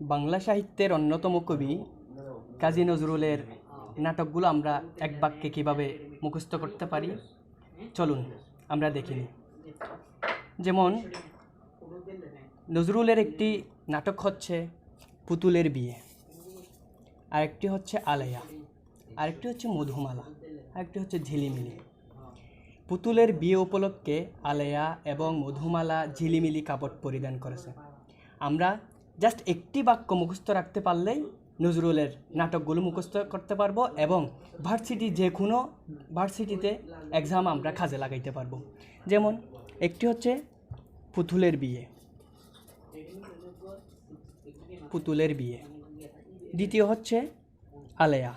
বাংলা সাহিত্যের অন্যতম কবি কাজী নজরুলের নাটকগুলো আমরা এক বাক্যে কীভাবে মুখস্থ করতে পারি? চলুন, আমরা দেখিনি যেমন, নজরুলের একটি নাটক হচ্ছে পুতুলের বিয়ে। আরেকটি হচ্ছে আলেয়া। আরেকটি হচ্ছে মধুমালা। আরেকটি হচ্ছে ঝিলিমিলি। পুতুলের বিয়ে উপলক্ষে আলেয়া এবং মধুমালা ঝিলিমিলি কাপড় পরিধান করেছে। আমরা জাস্ট একটি বাক্য মুখস্থ রাখতে পারলেই নজরুলের নাটকগুলো মুখস্থ করতে পারব এবং ভার্সিটি যে কোনো ভার্সিটিতে এক্সাম আমরা কাজে লাগাইতে পারব। যেমন, একটি হচ্ছে পুতুলের বিয়ে। পুতুলের বিয়ে। দ্বিতীয় হচ্ছে আলেয়া।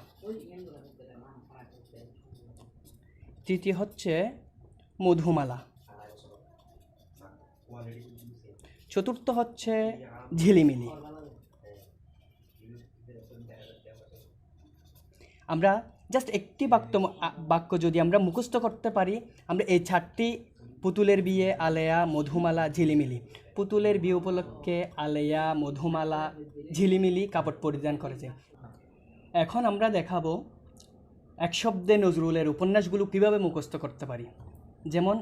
তৃতীয় হচ্ছে মধুমালা। চতুর্থ হচ্ছে ঝিলিমিলি। আমরা জাস্ট একটি বাক্য বাক্য যদি আমরা মুখস্থ করতে পারি, আমরা এই চারটি পুতুলের বিয়ে, আলেয়া, মধুমালা, ঝিলিমিলি। পুতুলের বিয়ে উপলক্ষে আলেয়া, মধুমালা, ঝিলিমিলি কাপড় পরিধান করেছে। এখন আমরা দেখাবো এক শব্দে নজরুলের উপন্যাসগুলো কীভাবে মুখস্থ করতে পারি। যেমন,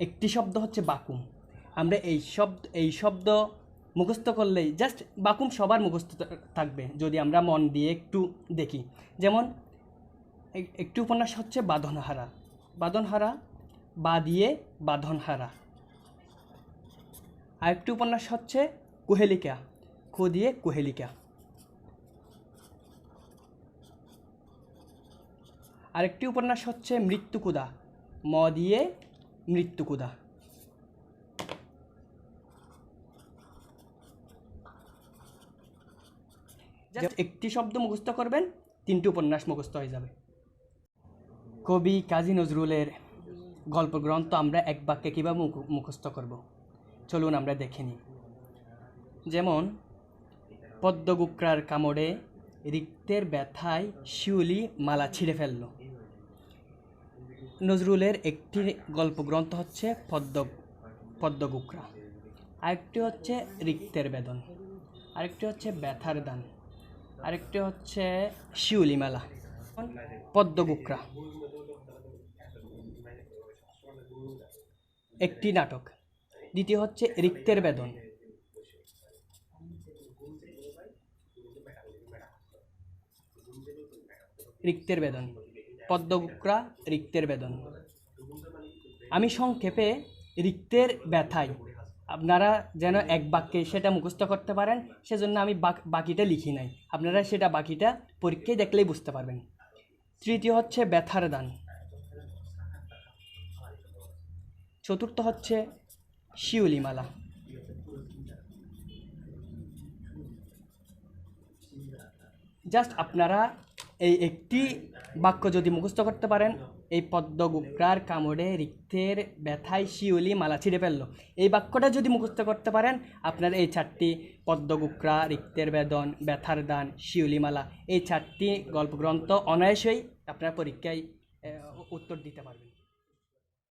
একটি শব্দ হচ্ছে বাকুম। আমরা এই শব্দ এই শব্দ মুখস্থ করলেই জাস্ট বাকুম সবার মুখস্থ থাকবে, যদি আমরা মন দিয়ে একটু দেখি। যেমন, এক- একটি উপন্যাস হচ্ছে বাঁধনহারা। বাঁধনহারা, বা দিয়ে বাঁধনহারা। আরেকটি উপন্যাস হচ্ছে কুহেলিকা। কু দিয়ে কুহেলিকা। আরেকটি উপন্যাস হচ্ছে মৃত্যুকুদা ম দিয়ে মৃত্যুকুদা Just একটি শব্দ মুখস্থ করবেন, তিনটি উপন্যাস মুখস্থ হয়ে যাবে। কবি কাজী নজরুলের গল্প গ্রন্থ আমরা এক বাক্যে কীভাবে মুখ- মুখস্থ করব? চলুন আমরা দেখে নিই। যেমন পদ্মগুকরার কামড়ে রিক্তের ব্যথায় শিউলি মালা ছিঁড়ে ফেলল। নজরুলের একটি গল্প গ্রন্থ হচ্ছে পদ্ম পদ্মগুকরা আরেকটি হচ্ছে রিক্তের বেদন। আরেকটি হচ্ছে ব্যথার দান। আরেকটি হচ্ছে শিউলি মালা পদ্মগুকরা। একটি নাটক। দ্বিতীয় হচ্ছে রিক্তের বেদন। রিক্তের বেদন। পদ্মগুকরা, রিক্তের বেদন। আমি সংক্ষেপে রিক্তের ব্যথায় আপনারা যেন এক বাক্যে সেটা মুখস্থ করতে পারেন, সেজন্য আমি বাক- বাকিটা লিখি নাই। আপনারা সেটা বাকিটা পরীক্ষায় দেখলেই বুঝতে পারবেন। তৃতীয় হচ্ছে ব্যথার দান। চতুর্থ হচ্ছে শিউলিমালা। জাস্ট আপনারা এই একটি বাক্য যদি মুখস্থ করতে পারেন, এই পদ্ম গুগ্রার কামড়ে রিক্তের ব্যথায় শিউলি মালা ছিঁড়ে ফেলল। এই বাক্যটা যদি মুখস্থ করতে পারেন, আপনার এই চারটি পদ্ম গুগ্রা রিক্তের বেদন, ব্যথার দান, শিউলি মালা, এই চারটি গল্পগ্রন্থ অনায়াসেই আপনার পরীক্ষায় উত্তর দিতে পারবেন।